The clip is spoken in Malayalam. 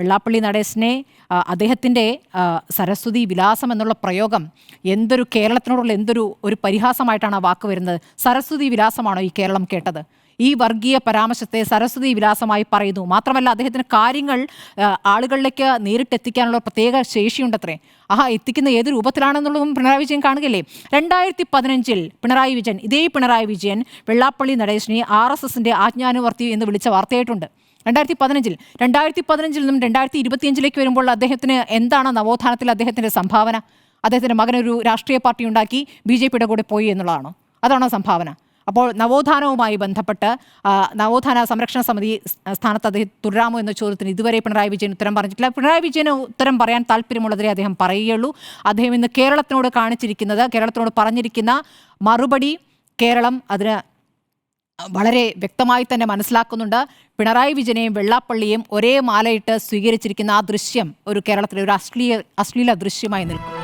വെള്ളാപ്പള്ളി നടേശനെ അദ്ദേഹത്തിന്റെ സരസ്വതി വിലാസം എന്നുള്ള പ്രയോഗം എന്തൊരു കേരളത്തിനോടുള്ള എന്തൊരു ഒരു പരിഹാസമായിട്ടാണ് ആ വാക്ക് വരുന്നത്. സരസ്വതി വിലാസമാണോ ഈ കേരളം കേട്ടത്? ഈ വർഗീയ പരാമർശത്തെ സരസ്വതി വിലാസമായി പറയുന്നു. മാത്രമല്ല അദ്ദേഹത്തിന് കാര്യങ്ങൾ ആളുകളിലേക്ക് നേരിട്ടെത്തിക്കാനുള്ള പ്രത്യേക ശേഷിയുണ്ടത്രേ. ആഹാ എത്തിക്കുന്ന ഏത് രൂപത്തിലാണെന്നുള്ളതും പിണറായി വിജയൻ കാണുകയില്ലേ? രണ്ടായിരത്തി പതിനഞ്ചിൽ പിണറായി വിജയൻ ഇതേ പിണറായി വിജയൻ വെള്ളാപ്പള്ളി നടേശനെ ആർ എസ് എസിന്റെ ആജ്ഞാനുവർത്തി എന്ന് വിളിച്ച വാർത്തയായിട്ടുണ്ട്. രണ്ടായിരത്തി പതിനഞ്ചിൽ രണ്ടായിരത്തി പതിനഞ്ചിൽ നിന്നും രണ്ടായിരത്തി ഇരുപത്തിയഞ്ചിലേക്ക് വരുമ്പോൾ അദ്ദേഹത്തിന് എന്താണ് നവോത്ഥാനത്തിൽ അദ്ദേഹത്തിന്റെ സംഭാവന? അദ്ദേഹത്തിന്റെ മകനൊരു രാഷ്ട്രീയ പാർട്ടി ഉണ്ടാക്കി ബി ജെ പിയുടെ കൂടെ പോയി എന്നുള്ളതാണോ? അതാണോ സംഭാവന? അപ്പോൾ നവോത്ഥാനവുമായി ബന്ധപ്പെട്ട് നവോത്ഥാന സംരക്ഷണ സമിതി സ്ഥാനത്ത് അദ്ദേഹം തുടരാമോ എന്ന ചോദ്യത്തിന് ഇതുവരെ പിണറായി വിജയൻ ഉത്തരം പറഞ്ഞിട്ടില്ല. പിണറായി വിജയന് ഉത്തരം പറയാൻ താല്പര്യമുള്ളതിനെ അദ്ദേഹം പറയുകയുള്ളൂ. അദ്ദേഹം ഇന്ന് കേരളത്തിനോട് കാണിച്ചിരിക്കുന്നത് കേരളത്തിനോട് പറഞ്ഞിരിക്കുന്ന മറുപടി കേരളം അതിന് വളരെ വ്യക്തമായി തന്നെ മനസ്സിലാക്കുന്നുണ്ട്. പിണറായി വിജയനെയും വെള്ളാപ്പള്ളിയും ഒരേ മാലയിട്ട് സ്വീകരിച്ചിരിക്കുന്ന ആ ദൃശ്യം ഒരു കേരളത്തിലെ ഒരു അശ്ലീല അശ്ലീല ദൃശ്യമായി നിൽക്കും.